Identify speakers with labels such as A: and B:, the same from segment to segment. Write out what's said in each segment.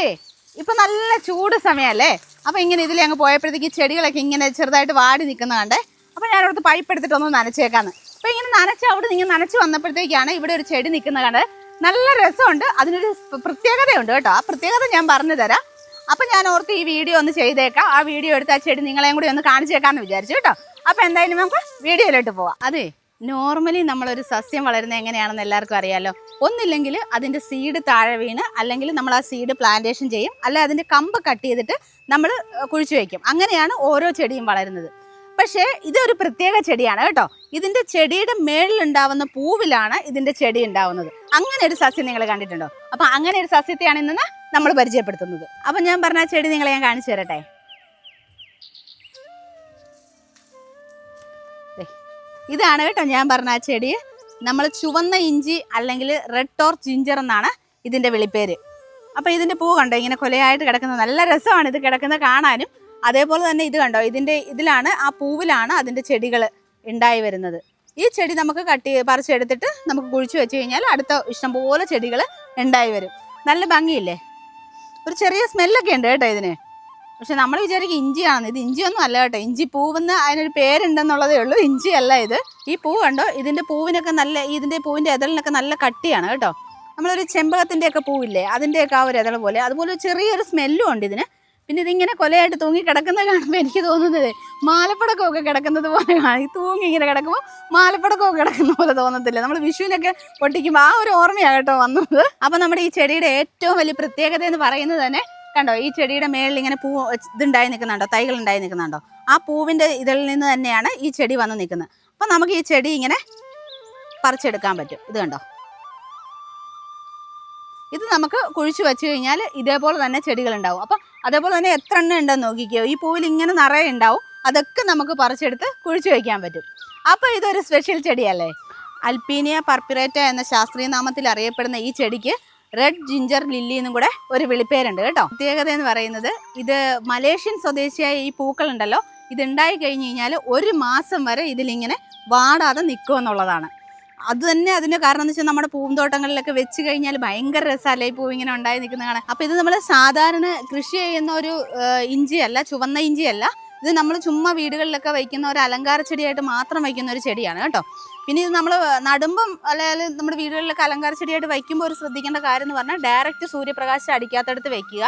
A: അതെ ഇപ്പം നല്ല ചൂട് സമയമല്ലേ അപ്പം ഇങ്ങനെ ഇതിലെ അങ്ങ് പോയപ്പോഴത്തേക്ക് ചെടികളൊക്കെ ഇങ്ങനെ ചെറുതായിട്ട് വാടി നിൽക്കുന്ന കണ്ടേ അപ്പം ഞാൻ അവിടുത്തെ പൈപ്പ് എടുത്തിട്ടൊന്ന് നനച്ചേക്കാന്ന്. അപ്പം ഇങ്ങനെ നനച്ച് അവിടെ നിന്ന് നനച്ച് വന്നപ്പോഴത്തേക്കാണ് ഇവിടെ ഒരു ചെടി നിൽക്കുന്ന കണ്ട് നല്ല രസമുണ്ട് അതിനൊരു പ്ര- പ്രത്യേകതയുണ്ട് കേട്ടോ. ആ പ്രത്യേകത ഞാൻ പറഞ്ഞു തരാം. അപ്പം ഞാൻ ഓർത്ത് ഈ വീഡിയോ ഒന്ന് ചെയ്തേക്കാം. ആ വീഡിയോ എടുത്ത് ആ ചെടി നിങ്ങളെയും കൂടി ഒന്ന് കാണിച്ചേക്കാമെന്ന് വിചാരിച്ചു കേട്ടോ. അപ്പം എന്തായാലും നമുക്ക് വീഡിയോയിലോട്ട് പോവാം. അതെ നോർമലി നമ്മളൊരു സസ്യം വളരുന്നത് എങ്ങനെയാണെന്ന് എല്ലാവർക്കും അറിയാലോ. ഒന്നില്ലെങ്കിൽ അതിന്റെ സീഡ് താഴെ വീണ് അല്ലെങ്കിൽ നമ്മൾ ആ സീഡ് പ്ലാന്റേഷൻ ചെയ്യും അല്ല അതിന്റെ കമ്പ് കട്ട് ചെയ്തിട്ട് നമ്മൾ കുഴിച്ചു വയ്ക്കും അങ്ങനെയാണ് ഓരോ ചെടിയും വളരുന്നത്. പക്ഷേ ഇതൊരു പ്രത്യേക ചെടിയാണ് കേട്ടോ. ഇതിന്റെ ചെടിയുടെ മേളിലുണ്ടാവുന്ന പൂവിലാണ് ഇതിന്റെ ചെടി ഉണ്ടാവുന്നത്. അങ്ങനെ ഒരു സസ്യം നിങ്ങൾ കണ്ടിട്ടുണ്ടോ? അപ്പം അങ്ങനെ ഒരു സസ്യത്തെയാണ് ഇന്ന് നമ്മൾ പരിചയപ്പെടുത്തുന്നത്. അപ്പം ഞാൻ പറഞ്ഞ ചെടി നിങ്ങളെ ഞാൻ കാണിച്ചു തരട്ടെ? ഇതാണ് കേട്ടോ ഞാൻ പറഞ്ഞ ആ ചെടി. നമ്മൾ ചുവന്ന ഇഞ്ചി അല്ലെങ്കിൽ റെഡ് ടോർ ജിഞ്ചർ എന്നാണ് ഇതിന്റെ വിളിപ്പേര്. അപ്പോൾ ഇതിന്റെ പൂ കണ്ടോ? ഇങ്ങനെ കൊലയായിട്ട് കിടക്കുന്നത് നല്ല രസമാണ് ഇത് കിടക്കുന്നത് കാണാനും. അതേപോലെ തന്നെ ഇത് കണ്ടോ? ഇതിന്റെ ഇതിലാണ് ആ പൂവിലാണ് അതിന്റെ ചെടികൾ ഉണ്ടായി വരുന്നത്. ഈ ചെടി നമുക്ക് കട്ടി പറിച്ചെടുത്തിട്ട് നമുക്ക് കുഴിച്ചു വെച്ച് കഴിഞ്ഞാൽ അടുത്ത ഇഷ്ടംപോലെ ചെടികൾ ഉണ്ടായി വരും. നല്ല ഭംഗിയില്ലേ? ഒരു ചെറിയ സ്മെല്ലൊക്കെ ഉണ്ട് കേട്ടോ ഇതിന്. പക്ഷെ നമ്മൾ വിചാരിക്കും ഇഞ്ചിയാണെന്ന്. ഇത് ഇഞ്ചിയൊന്നും അല്ല കേട്ടോ. ഇഞ്ചി പൂവെന്ന് അതിനൊരു പേരുണ്ടെന്നുള്ളതേ ഉള്ളൂ. ഇഞ്ചി അല്ല ഇത്. ഈ പൂ കണ്ടോ? ഇതിന്റെ പൂവിനൊക്കെ നല്ല ഇതിന്റെ പൂവിന്റെ എതളിനൊക്കെ നല്ല കട്ടിയാണ് കേട്ടോ. നമ്മളൊരു ചെമ്പകത്തിന്റെയൊക്കെ പൂവില്ലേ അതിന്റെയൊക്കെ ആ ഒരു ഇതൾ പോലെ. അതുപോലെ ചെറിയൊരു സ്മെല്ലും ഉണ്ട് ഇതിന്. പിന്നെ ഇതിങ്ങനെ കൊലയായിട്ട് തൂങ്ങി കിടക്കുന്നത് കാണുമ്പോൾ എനിക്ക് തോന്നുന്നത് മാലപ്പടക്കമൊക്കെ കിടക്കുന്നത് പോലെ ഈ തൂങ്ങി ഇങ്ങനെ കിടക്കുമ്പോൾ മാലപ്പടക്കമൊക്കെ കിടക്കുന്ന പോലെ തോന്നത്തില്ല. നമ്മൾ വിഷുവിനൊക്കെ പൊട്ടിക്കുമ്പോൾ ആ ഒരു ഓർമ്മയാണ് കേട്ടോ വന്നത്. അപ്പം നമ്മുടെ ഈ ചെടിയുടെ ഏറ്റവും വലിയ പ്രത്യേകത എന്ന് പറയുന്നത് തന്നെ കണ്ടോ ഈ ചെടിയുടെ മേളിൽ ഇങ്ങനെ പൂ ഇതുണ്ടായി നിൽക്കുന്നുണ്ടോ തൈകൾ ഉണ്ടായി നിൽക്കുന്നുണ്ടോ? ആ പൂവിന്റെ ഇതിൽ നിന്ന് തന്നെയാണ് ഈ ചെടി വന്ന് നിൽക്കുന്നത്. അപ്പോൾ നമുക്ക് ഈ ചെടി ഇങ്ങനെ പറിച്ചെടുക്കാൻ പറ്റും. ഇത് കണ്ടോ? ഇത് നമുക്ക് കുഴിച്ചു വെച്ച് കഴിഞ്ഞാൽ ഇതേപോലെ തന്നെ ചെടികൾ ഉണ്ടാവും. അപ്പം അതേപോലെ തന്നെ എത്ര എണ്ണം ഉണ്ടെന്ന് നോക്കിക്കോ. ഈ പൂവിൽ ഇങ്ങനെ നിറയെ ഉണ്ടാവും. അതൊക്കെ നമുക്ക് പറിച്ചെടുത്ത് കുഴിച്ചു വയ്ക്കാൻ പറ്റും. അപ്പോൾ ഇതൊരു സ്പെഷ്യൽ ചെടിയല്ലേ? അൽപ്പീനിയ പർപ്പിറേറ്റ എന്ന ശാസ്ത്രീയ നാമത്തിൽ അറിയപ്പെടുന്ന ഈ ചെടിക്ക് റെഡ് ജിഞ്ചർ ലില്ലി എന്നും കൂടെ ഒരു വിളിപ്പേരുണ്ട് കേട്ടോ. പ്രത്യേകത എന്ന് പറയുന്നത് ഇത് മലേഷ്യൻ സ്വദേശിയായ ഈ പൂക്കളുണ്ടല്ലോ ഇത് ഉണ്ടായി കഴിഞ്ഞ് കഴിഞ്ഞാൽ ഒരു മാസം വരെ ഇതിലിങ്ങനെ വാടാതെ നിൽക്കുമെന്നുള്ളതാണ് അത് തന്നെ അതിന് കാരണം എന്ന് വെച്ചാൽ നമ്മുടെ പൂന്തോട്ടങ്ങളിലൊക്കെ വെച്ച് കഴിഞ്ഞാൽ ഭയങ്കര രസമല്ലേ ഈ പൂ ഇങ്ങനെ ഉണ്ടായി നിൽക്കുന്ന കാണാൻ. അപ്പോൾ ഇത് നമ്മൾ സാധാരണ കൃഷി ചെയ്യുന്ന ഒരു ഇഞ്ചിയല്ല ചുവന്ന ഇഞ്ചിയല്ല ഇത് നമ്മൾ ചുമ്മാ വീടുകളിലൊക്കെ വയ്ക്കുന്ന ഒരു അലങ്കാര ചെടിയായിട്ട് മാത്രം വയ്ക്കുന്ന ഒരു ചെടിയാണ് കേട്ടോ. പിന്നെ ഇത് നമ്മൾ നടുമ്പം അല്ലെങ്കിൽ നമ്മുടെ വീടുകളിലൊക്കെ അലങ്കാര ചെടിയായിട്ട് വയ്ക്കുമ്പോൾ ഒരു ശ്രദ്ധിക്കേണ്ട കാര്യം എന്ന് പറഞ്ഞാൽ ഡയറക്റ്റ് സൂര്യപ്രകാശം അടിക്കാത്തടത്ത് വയ്ക്കുക.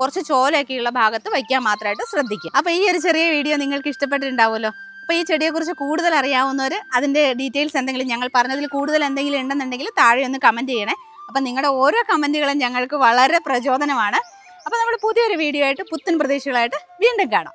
A: കുറച്ച് ചോലയൊക്കെയുള്ള ഭാഗത്ത് വയ്ക്കാൻ മാത്രമായിട്ട് ശ്രദ്ധിക്കുക. അപ്പോൾ ഈ ഒരു ചെറിയ വീഡിയോ നിങ്ങൾക്ക് ഇഷ്ടപ്പെട്ടിട്ടുണ്ടാവുമല്ലോ? അപ്പോൾ ഈ ചെടിയെക്കുറിച്ച് കൂടുതൽ അറിയാവുന്നവർ അതിന്റെ ഡീറ്റെയിൽസ് എന്തെങ്കിലും ഞങ്ങൾ പറഞ്ഞതിൽ കൂടുതൽ എന്തെങ്കിലും ഉണ്ടെന്നുണ്ടെങ്കിൽ താഴെ ഒന്ന് കമന്റ് ചെയ്യണേ. അപ്പം നിങ്ങളുടെ ഓരോ കമന്റുകളും ഞങ്ങൾക്ക് വളരെ പ്രചോദനമാണ്. അപ്പോൾ നമ്മൾ പുതിയൊരു വീഡിയോ ആയിട്ട് പുത്തൻ പ്രതീക്ഷകളായിട്ട് വീണ്ടും കാണാം.